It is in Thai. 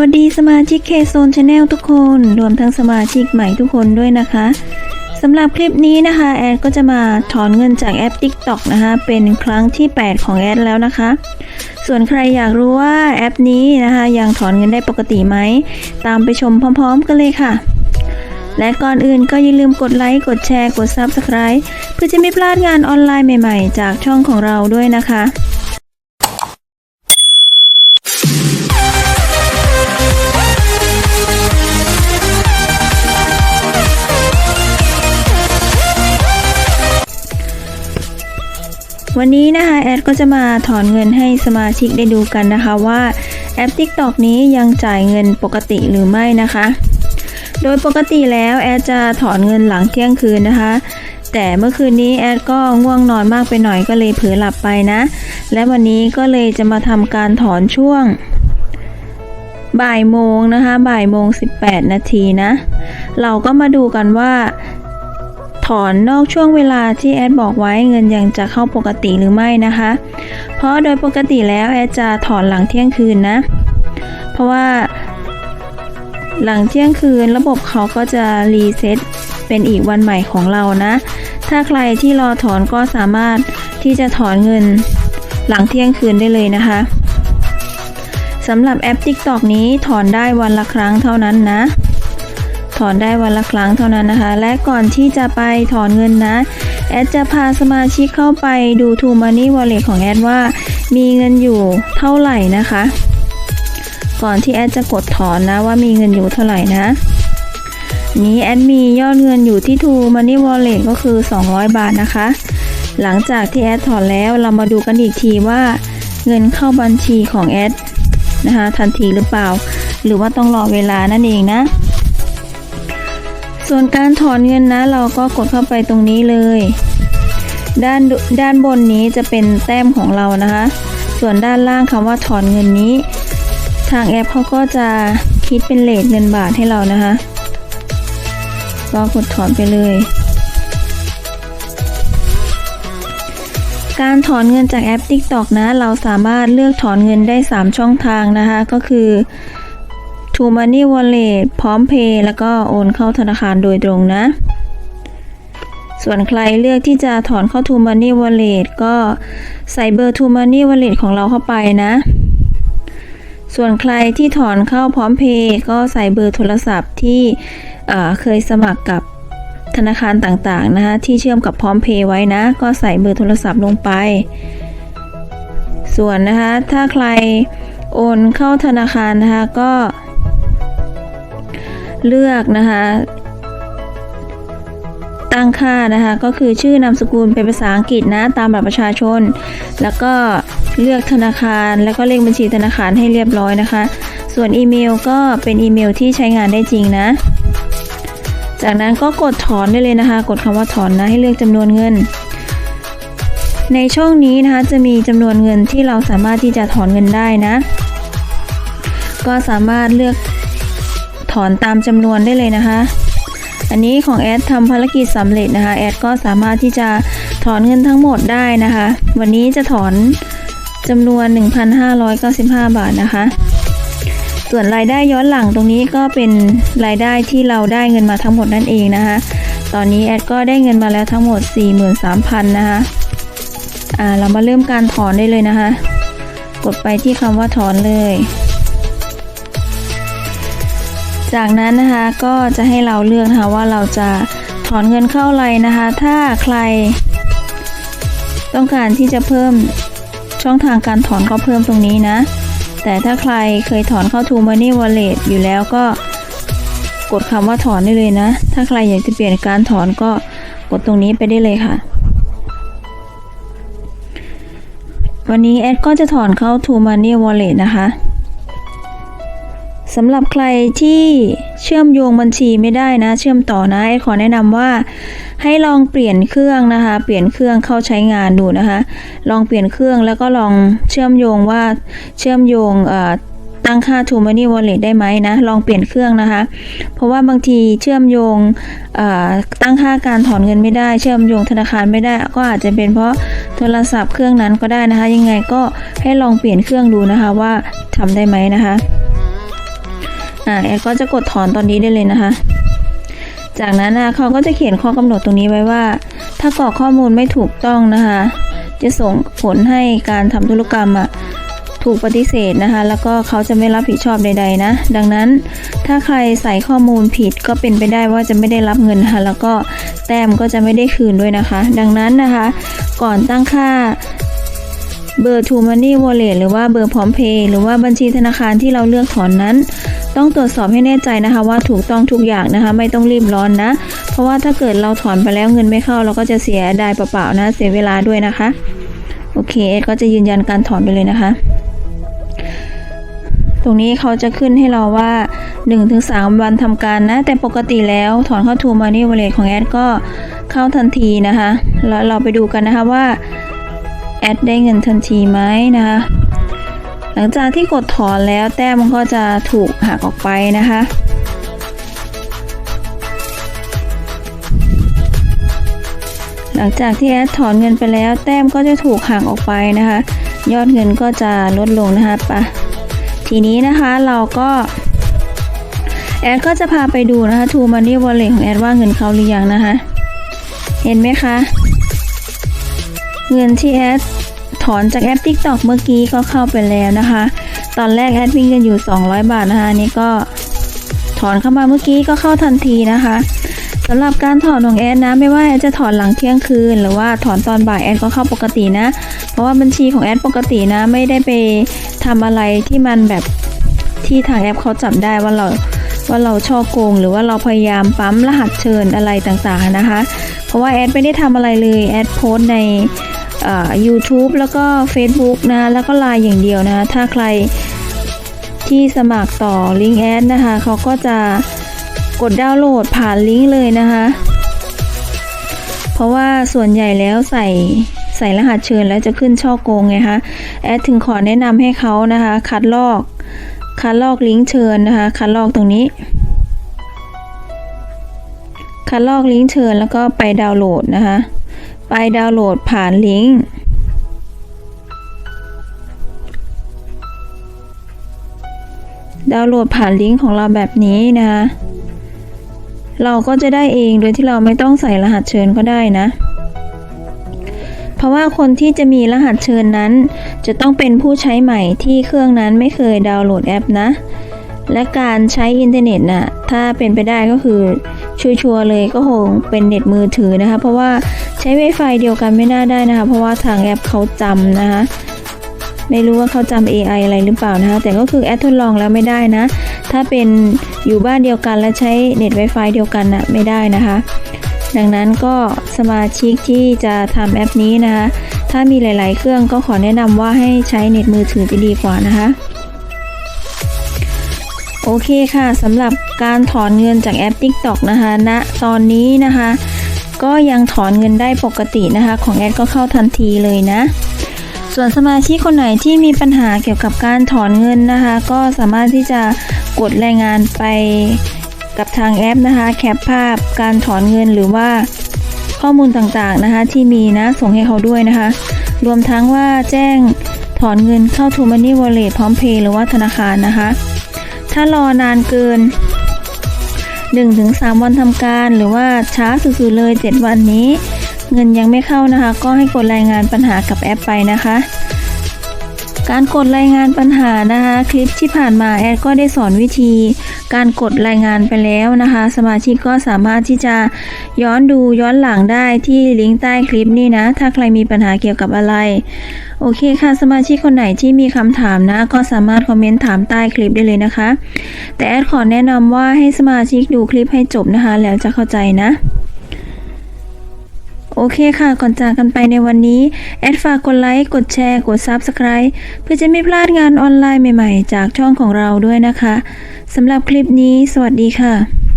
วัสดีสมาชิกเคโซนชาแนลทุกคน รวมทั้งสมาชิกใหม่ทุกคนด้วยนะคะสำหรับคลิปนี้นะคะ แอดก็จะมาถอนเงินจากแอป TikTok นะคะ เป็นครั้งที่ 8 ของแอดแล้วนะคะ ส่วนใครอยากรู้ว่าแอปนี้นะคะ ยังถอนเงินได้ปกติไหม ตามไปชมพร้อม ๆ กันเลยค่ะ และก่อนอื่นก็อย่าลืมกดไลค์กดแชร์กด Subscribe เพื่อจะไม่พลาดงานออนไลน์ใหม่ๆ จากช่องของเราด้วยนะคะ วันนี้นะคะแอดก็จะมาถอนเงินให้สมาชิกได้ดูกันนะคะว่าแอป TikTok นี้ยังจ่ายเงินปกติหรือไม่นะคะ โดยปกติแล้วแอดจะถอนเงินหลังเที่ยงคืนนะคะ แต่เมื่อคืนนี้แอดก็ง่วงนอนมากไปหน่อยก็เลยเผลอหลับไปนะ และวันนี้ก็เลยจะมาทำการถอนช่วงบ่ายโมงนะคะบ่ายโมง 18 นาทีนะ เราก็มาดูกันว่า ถอนนอกช่วงเวลาที่แอดบอกไว้เงินยังจะเข้าปกติหรือไม่นะคะ เพราะโดยปกติแล้วแอดจะถอนหลังเที่ยงคืนนะ เพราะว่า หลังเที่ยงคืนระบบเขาก็จะรีเซ็ตเป็นอีกวันใหม่ของเรานะ ถ้าใครที่รอถอนก็สามารถที่จะถอนเงินหลังเที่ยงคืนได้เลยนะคะสำหรับแอป TikTok นี้ถอนได้วันละครั้งเท่านั้นนะ ถอนได้วันละครั้งเท่านั้นนะคะ และก่อนที่จะไปถอนเงินนะ แอดจะพาสมาชิกเข้าไปดู True Money Wallet ของแอดว่า มีเงินอยู่เท่าไหร่นะคะ ก่อนที่แอดจะกดถอนนะว่ามีเงินอยู่เท่าไหร่นะ นี้แอดมียอดเงินอยู่ที่ True Money Wallet ก็คือ 200 บาทนะคะ หลังจากที่แอดถอนแล้วเรามาดูกันอีกทีว่าเงินเข้าบัญชีของแอดนะคะทันทีหรือเปล่า หรือว่าต้องรอเวลานั่นเองนะ ส่วนการถอนเงินนะ เราก็กดเข้าไปตรงนี้เลย ด้านด้านบนนี้จะเป็นแต้มของเรานะคะ ส่วนด้านล่างคำว่าถอนเงินนี้ ทางแอปเขาก็จะคิดเป็นเลทเงินบาทให้เรานะคะก็กดถอนไปเลย การถอนเงินจากแอป TikTok นะ เราสามารถเลือกถอนเงินได้ 3 ช่องทางนะคะ ก็คือ True Money Wallet พร้อมเพย์แล้วก็โอนเข้าธนาคารโดยตรงนะ ส่วนใครเลือกที่จะถอนเข้า True Money Wallet ก็ใส่เบอร์ True Money Wallet ของเราเข้าไปนะ ส่วนใครที่ถอนเข้าพร้อมเพย์ก็ใส่เบอร์โทรศัพท์ที่เอ่อเคยสมัครกับธนาคารต่างๆนะคะที่เชื่อมกับพร้อมเพย์ไว้นะ ก็ใส่เบอร์โทรศัพท์ลงไป ส่วนนะคะถ้าใครโอนเข้าธนาคารนะคะก็ เลือกนะคะ ตั้งค่านะคะก็คือชื่อนามสกุลเป็นภาษาอังกฤษนะตามบัตรประชาชน แล้วก็เลือกธนาคารแล้วก็เลขบัญชีธนาคารให้เรียบร้อยนะคะ ส่วนอีเมลก็เป็นอีเมลที่ใช้งานได้จริงนะ จากนั้นก็กดถอนได้เลยนะคะ กดคำว่าถอนนะให้เลือกจำนวนเงิน ในช่องนี้นะคะจะมีจำนวนเงินที่เราสามารถที่จะถอนเงินได้นะ ก็สามารถเลือก อนตามจำนวนได้เลยนะคะ อันนี้ของแอดทำภารกิจสำเร็จนะคะ แอดก็สามารถที่จะถอนเงินทั้งหมดได้นะคะ วันนี้จะถอนจำนวน 1,595 บาทนะคะ ส่วนรายได้ย้อนหลังตรงนี้ก็เป็นรายได้ที่เราได้เงินมาทั้งหมดนั่นเองนะคะ ตอนนี้แอดก็ได้เงินมาแล้วทั้งหมด 43,000 นะคะอ่าเรามาเริ่มการถอนได้เลยนะคะ กดไปที่คำว่าถอนเลย จากนั้นนะคะก็จะให้เราเลือกนะคะว่าเราจะถอนเงินเข้าอะไรนะคะ ถ้าใคร ต้องการที่จะเพิ่มช่องทางการถอนก็เพิ่มตรงนี้นะ แต่ถ้าใครเคยถอนเข้า True Money Wallet อยู่แล้วก็กดคำว่าถอนได้เลยนะ ถ้าใครอยากจะเปลี่ยนการถอนก็กดตรงนี้ไปได้เลยค่ะ วันนี้แอดก็จะถอนเข้า True Money Wallet นะคะ สำหรับใครที่เชื่อมโยงบัญชีไม่ได้นะ เชื่อมต่อนะแอขอแนะนำว่าให้ลองเปลี่ยนเครื่องนะคะ เปลี่ยนเครื่องเข้าใช้งานดูนะคะ ลองเปลี่ยนเครื่องแล้วก็ลองเชื่อมโยงว่าเชื่อมโยงตั้งค่า True Money Wallet ได้ไหมนะ ลองเปลี่ยนเครื่องนะคะ เพราะว่าบางทีเชื่อมโยงตั้งค่าการถอนเงินไม่ได้ เชื่อมโยงธนาคารไม่ได้ ก็อาจจะเป็นเพราะโทรศัพท์เครื่องนั้นก็ได้นะคะ ยังไงก็ให้ลองเปลี่ยนเครื่องดูนะคะว่าทำได้ไหมนะคะ อ่าแอดก็จะกดถอนตอนนี้ได้เลยนะคะ จากนั้นนะเขาก็จะเขียนข้อกำหนดตรงนี้ไว้ว่า ถ้ากรอกข้อมูลไม่ถูกต้องนะคะ จะส่งผลให้การทำธุรกรรมอะถูกปฏิเสธนะคะ แล้วก็เขาจะไม่รับผิดชอบใด ๆ นะ ดังนั้นถ้าใครใส่ข้อมูลผิดก็เป็นไปได้ว่าจะไม่ได้รับเงินนะคะแล้วก็แต้มก็จะไม่ได้คืนด้วยนะคะ ดังนั้นนะคะ ก่อนตั้งค่า เบอร์ True Money Wallet หรือว่าเบอร์พร้อมเพย์หรือว่าบัญชีธนาคารที่เราเลือกถอนนั้น ต้องตรวจสอบให้แน่ใจนะคะว่าถูกต้องทุกอย่างนะคะ ไม่ต้องรีบร้อนนะ เพราะว่าถ้าเกิดเราถอนไปแล้วเงินไม่เข้า เราก็จะเสียดายเปล่าๆนะเสียเวลาด้วยนะคะ โอเคเอ็ดก็จะยืนยันการถอนไปเลยนะคะ ตรงนี้เขาจะขึ้นให้เราว่า 1-3 วันทำการนะ แต่ปกติแล้วถอนเข้า True Money Wallet ของแอดก็เข้าทันทีนะคะ แล้วเราไปดูกันนะคะว่า แอดได้เงินทันทีไหมนะคะ หลังจากที่กดถอนแล้วแต้มมันก็จะถูกหักออกไปนะคะหลังจากที่แอดถอนเงินไปแล้วแต้มก็จะถูกหักออกไปนะคะ ยอดเงินก็จะลดลงนะคะปะทีนี้นะคะเราก็แอดก็จะพาไปดูนะคะ True Money Wallet ของแอดว่าเงินเขาหรือยังนะคะ เห็นไหมคะ เงินที่แอดถอนจากแอป TikTok เมื่อกี้ก็เข้าไปแล้วนะคะ ตอนแรกแอดวิ่งกันอยู่ 200 บาทนะคะนี่ก็ถอนเข้ามาเมื่อกี้ก็เข้าทันทีนะคะสำหรับการถอนของแอดนะไม่ว่าแอดจะถอนหลังเที่ยงคืน หรือว่าถอนตอนบ่ายแอดก็เข้าปกตินะ เพราะว่าบัญชีของแอดปกตินะไม่ได้ไปทำอะไรที่มันแบบที่ทางแอปเขาจับได้ว่าเราว่าเราช่อโกง หรือว่าเราพยายามปั๊มรหัสเชิญอะไรต่างๆนะคะ เพราะว่าแอดไม่ได้ทำอะไรเลยแอดโพสใน อ่า YouTube แล้วก็ Facebook นะ แล้วก็ไลน์อย่างเดียวนะ ถ้าใครที่สมัครต่อลิงก์แอดนะคะ เขาก็จะกดดาวน์โหลดผ่านลิงก์เลยนะคะ เพราะว่าส่วนใหญ่แล้วใส่ใส่รหัสเชิญแล้วจะขึ้นช่อโกงไงคะ แอดถึงขอแนะนำให้เขานะคะ คัดลอก คัดลอกลิงก์เชิญนะคะ คัดลอกตรงนี้ คัดลอกลิงก์เชิญแล้วก็ไปดาวน์โหลดนะคะ ไปดาวน์โหลดผ่านลิงก์ดาวน์โหลดผ่านลิงก์ของเราแบบนี้นะคะ เราก็จะได้เองโดยที่เราไม่ต้องใส่รหัสเชิญก็ได้นะ เพราะว่าคนที่จะมีรหัสเชิญนั้น จะต้องเป็นผู้ใช้ใหม่ที่เครื่องนั้นไม่เคยดาวน์โหลดแอปนะ และการใช้อินเทอร์เน็ตน่ะถ้าเป็นไปได้ก็คือชัวร์เลยก็คงเป็นเน็ตมือถือนะคะ เพราะว่าใช้ Wi-Fi เดียวกันไม่น่าได้นะคะ เพราะว่าทางแอปเขาจำนะคะไม่รู้ว่าเขาจำ AI อะไรหรือเปล่านะคะ แต่ก็คือแอดทดลองแล้วไม่ได้นะ ถ้าเป็นอยู่บ้านเดียวกันและใช้เน็ต Wi-Fi เดียวกันน่ะไม่ได้นะคะ ดังนั้นก็สมาชิกที่จะทำแอปนี้นะคะ ถ้ามีหลาย ๆ เครื่องก็ขอแนะนำว่าให้ใช้เน็ตมือถือจะดีกว่านะคะ โอเคค่ะสำหรับการถอนเงินจากแอป TikTok นะคะณนะตอนนี้นะคะ ก็ยังถอนเงินได้ปกตินะคะ ของแอดก็เข้าทันทีเลยนะ ส่วนสมาชิกคนไหนที่มีปัญหาเกี่ยวกับการถอนเงินนะคะ ก็สามารถที่จะกดรายงานไปกับทางแอปนะคะ แคปภาพการถอนเงินหรือว่าข้อมูลต่างๆนะคะ ที่มีนะส่งให้เขาด้วยนะคะ รวมทั้งว่าแจ้งถอนเงินเข้า True Money Wallet พร้อมเพย์หรือว่าธนาคารนะคะ ถ้ารอนานเกิน 1-3 วันทำการ หรือว่าช้าสุดๆเลย 7 วันนี้ เงินยังไม่เข้านะคะ ก็ให้กดรายงานปัญหากับแอปไปนะคะ การกดรายงานปัญหานะคะ คลิปที่ผ่านมาแอดก็ได้สอนวิธี การกดรายงานไปแล้วนะคะ สมาชิกก็สามารถที่จะย้อนดูย้อนหลังได้ที่ลิงก์ใต้คลิปนี้นะ ถ้าใครมีปัญหาเกี่ยวกับอะไร โอเคค่ะ สมาชิกคนไหนที่มีคำถามนะ ก็สามารถคอมเมนต์ถามใต้คลิปได้เลยนะคะ แต่แอดขอแนะนำว่าให้สมาชิกดูคลิปให้จบนะคะ แล้วจะเข้าใจนะ โอเคค่ะก่อนจากกันไปในวันนี้ แอดฝากกดไลค์กดแชร์กด Subscribe เพื่อจะไม่พลาดงานออนไลน์ใหม่ๆ จากช่องของเราด้วยนะคะสำหรับคลิปนี้ สวัสดีค่ะ